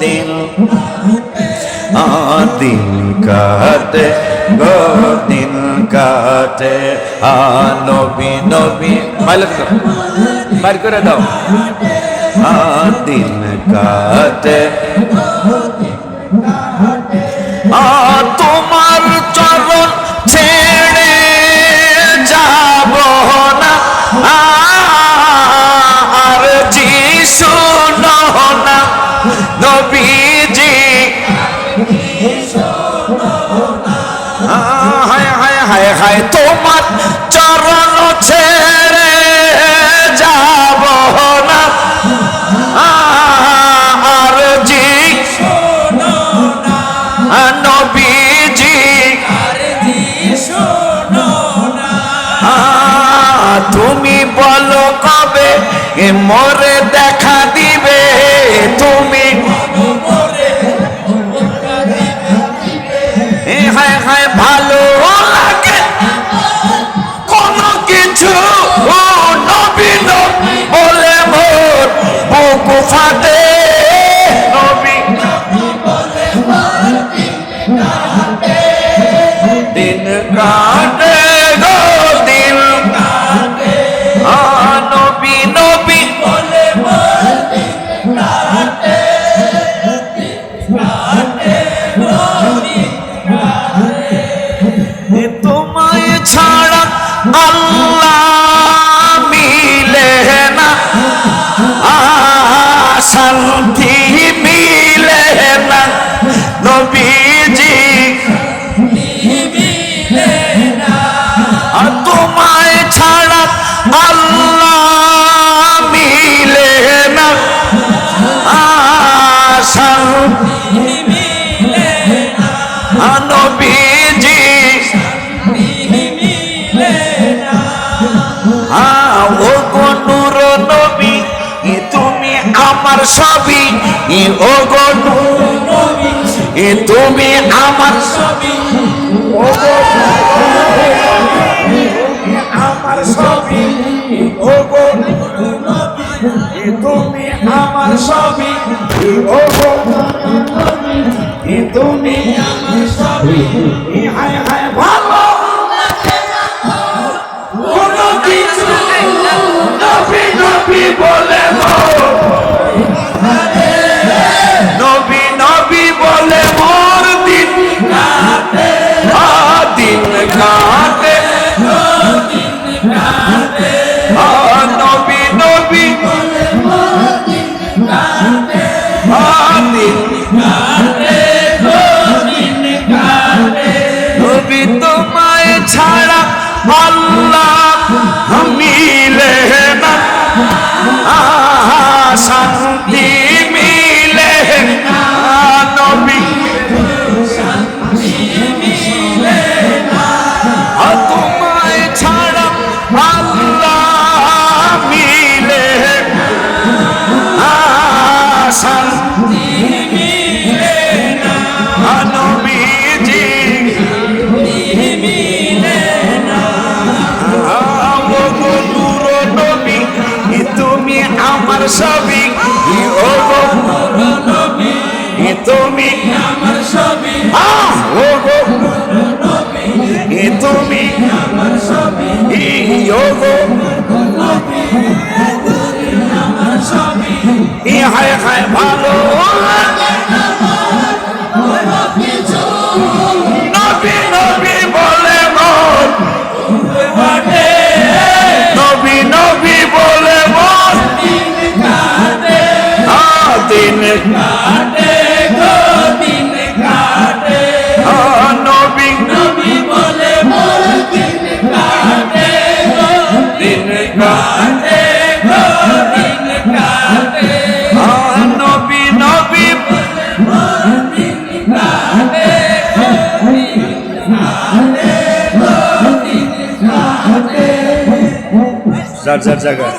দিন দিন কাটে গো দিন কাটে আ নবী নবী দাও বাইর করে দাও আ দিন কাটে আ তোমার হায় হায় হায় হায়, তোমার চরণ ছেড়ে যাব না। আর জি নবীজি তুমি বলো কবে মোরে দেখা দিবে? তুমি ভালো দিন কাটে গো দিন আ নবী নবী। বলে এ তোমায় ছাড়া আল্লাহ মিলে না। শান্তি সবই ও গো নূর নবী এ তুমি আমার সবই আমার সবই ও এ তুমি আমার সবই ও এ তুমি আমার সবই নবী তোমায় ছাড়া আল্লাহ মিলে না। আহা, আমার সবই তুমি? আমার সবই ও গো তুমি? আমার সবই ও গো হায় হায় ভালো? যার যার জায়গায়